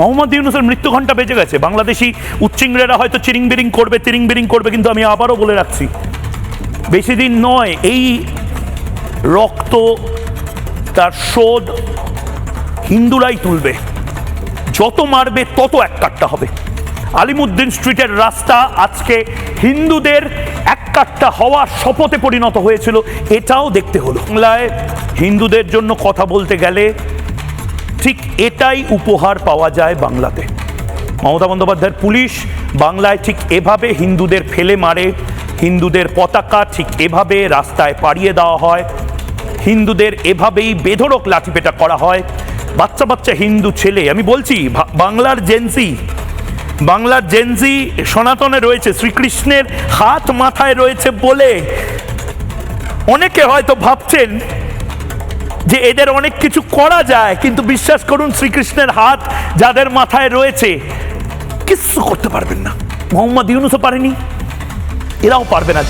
মোহাম্মদ ইউনুসের মৃত্যু ঘণ্টা বেজে গেছে। বাংলাদেশি উচ্চিংড়েরা হয়তো চিরিং বিরিং করবে তিরিং বিরিং করবে, কিন্তু আমি আবারও বলে রাখছি, বেশি দিন নয়, এই রক্ত তার শোধ হিন্দুরাই তুলবে। যত মারবে, তত এক কাট্টা হবে। আলিমুদ্দিন স্ট্রিটের রাস্তা আজকে হিন্দুদের এক কাট্টা হওয়ার শপথে পরিণত হয়েছিল, এটাও দেখতে হলো। বাংলায় হিন্দুদের জন্য কথা বলতে গেলে ঠিক এটাই উপহার পাওয়া যায় বাংলাতে। মমতা বন্দ্যোপাধ্যায়ের পুলিশ বাংলায় ঠিক এভাবে হিন্দুদের ফেলে মারে, হিন্দুদের পতাকা ঠিক এভাবে রাস্তায় পাড়িয়ে দেওয়া হয়, হিন্দুদের এভাবেই বেধড়ক লাঠিপেটা করা হয়। বাচ্চা বাচ্চা হিন্দু ছেলে, আমি বলছি বাংলার জেন্সি বাংলার জেনজি সনাতনে রয়েছে, শ্রীকৃষ্ণের হাত মাথায় রয়েছে বলে অনেকে হয়তো ভাবছেন যে এদের অনেক কিছু করা যায়, কিন্তু বিশ্বাস করুন শ্রীকৃষ্ণের হাত যাদের মাথায় রয়েছে, কিছু করতে পারবেন না। মোহাম্মদ ইউনুসও পারেনি, এরাও পারবে না।